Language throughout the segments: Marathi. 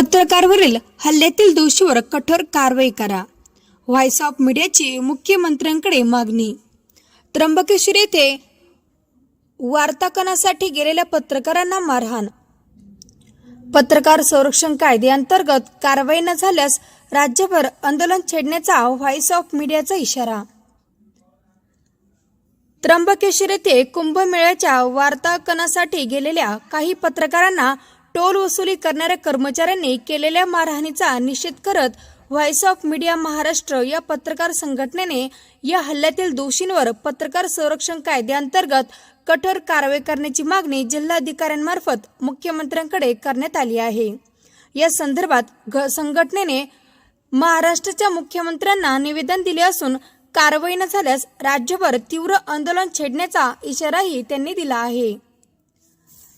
पत्रकारवरील हल्ल्यातील दोषीवर कठोर कारवाई करा. व्हॉइस ऑफ मीडियाची मुख्यमंत्र्यांकडे मागणी. त्र्यंबकेश्वर येथे वार्ताकनासाठी गेलेल्या पत्रकारांना मारहाण. पत्रकार संरक्षण कायद्याअंतर्गत कारवाई न झाल्यास राज्यभर आंदोलन छेडण्याचा व्हॉइस ऑफ मीडियाचा इशारा. त्र्यंबकेश्वर येथे कुंभमेळ्याच्या वार्ताकनासाठी गेलेल्या काही पत्रकारांना टोल वसुली करणाऱ्या कर्मचाऱ्यांनी केलेल्या मारहाणीचा निषेध करत व्हॉइस ऑफ मीडिया महाराष्ट्र या पत्रकार संघटनेने या हल्ल्यातील दोषींवर पत्रकार संरक्षण कायद्याअंतर्गत कठोर कारवाई करण्याची मागणी जिल्हाधिकाऱ्यांमार्फत मुख्यमंत्र्यांकडे करण्यात आली आहे. या संदर्भात घ- संघटनेने महाराष्ट्राच्या मुख्यमंत्र्यांना निवेदन दिले असून कारवाई न झाल्यास राज्यभर तीव्र आंदोलन छेडण्याचा इशाराही त्यांनी दिला आहे.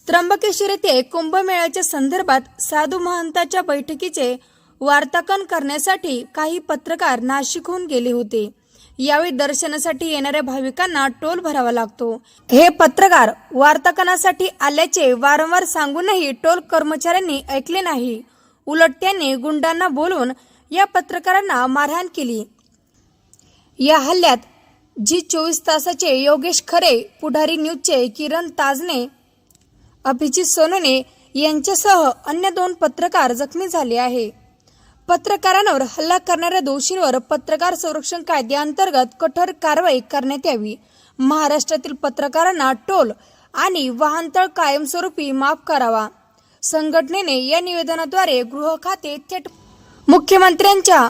त्र्यंबकेश्वर येथे कुंभमेळ्याच्या संदर्भात साधू महंताच्या बैठकीचे वार्ताकन करण्यासाठी काही पत्रकार नाशिकहून गेले होते. यावेळी दर्शनासाठी येणाऱ्या भाविकांना टोल भरावा लागतो. हे पत्रकार वार्ताकनासाठी आल्याचे वारंवार सांगूनही टोल कर्मचाऱ्यांनी ऐकले नाही. उलट त्यांनी गुंडांना बोलून या पत्रकारांना मारहाण केली. या हल्ल्यात जी चोवीस तासाचे योगेश खरे पुढारी न्यूजचे किरण ताजने अभिजित सोनने यांच्यासह अन्य दोन पत्रकार जखमी झाले आहे. पत्रकारांवर हल्ला करणाऱ्या दोषींवर पत्रकार संरक्षण कायद्याअंतर्गत कठोर कारवाई करण्यात यावी. महाराष्ट्रातील पत्रकारांना टोल आणि वाहनतळ कायमस्वरूपी माफ करावा. संघटनेने या निवेदनाद्वारे गृह खाते थेट मुख्यमंत्र्यांच्या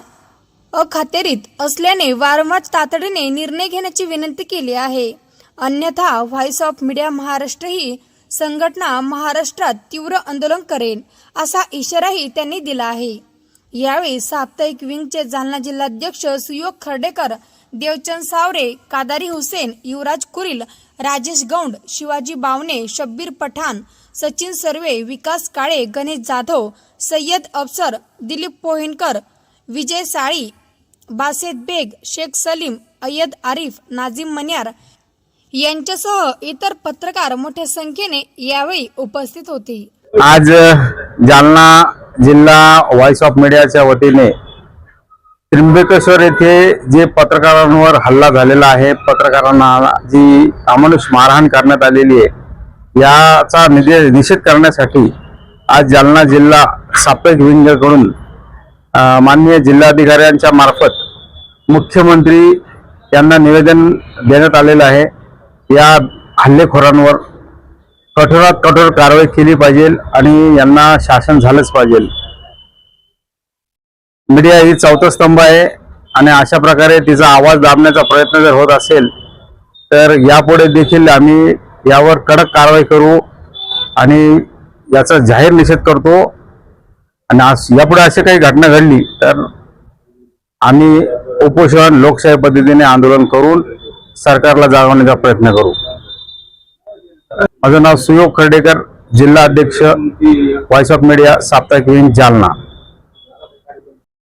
अखातेरीत असल्याने वारंवार तातडीने निर्णय घेण्याची विनंती केली आहे. अन्यथा व्हॉइस ऑफ मीडिया महाराष्ट्र ही संघटना महाराष्ट्रात तीव्र आंदोलन करेल असा इशाराही त्यांनी दिला आहे. यावेळी साप्ताहिक विंगचे जालना जिल्हाध्यक्ष सुयोग खर्डेकर देवचंद सावरे कादारी हुसेन युवराज कुरील राजेश गौंड शिवाजी बावणे शब्बीर पठाण सचिन सर्वे विकास काळे गणेश जाधव सय्यद अफसर दिलीप पोहेनकर विजय साळी बासेद बेग शेख सलीम अय्यद आरिफ नाझीम मन्यार यांच्यासह इतर पत्रकार मोठ्या संख्येने यावेळी उपस्थित होते. आज जालना जिल्हा व्हॉइस ऑफ मीडियाच्या वतीने त्र्यंबकेश्वर येथे जे पत्रकारांवर हल्ला झालेला आहे पत्रकारांना जी अमानुष मारहाण करण्यात आलेली आहे याचा निदे- निषेध करण्यासाठी आज जालना जिल्हा साप्ताहिक विंगकडून माननीय जिल्हाधिकाऱ्यांच्या मार्फत मुख्यमंत्री यांना निवेदन देण्यात आलेलं आहे. या हल्लेखोरांवर कठोरात कठोर कारवाई केली पाहिजे आणि यांना शासन झालंच पाहिजे. मीडिया ही चौथा स्तंभ आहे आणि अशा प्रकारे तिचा आवाज दाबण्याचा प्रयत्न जर होत असेल तर यापुढे देखील आम्ही यावर कडक कारवाई करू आणि याचा जाहीर निषेध करतो. आणि आज यापुढे अशी काही घटना घडली तर आम्ही उपोषण लोकशाही पद्धतीने आंदोलन करून सरकारला जागवण्याचा प्रयत्न करू. माझं नाव सुयोग खर्डेकर जिल्हा अध्यक्ष व्हॉइस ऑफ मीडिया साप्ताहिक विंग जालना.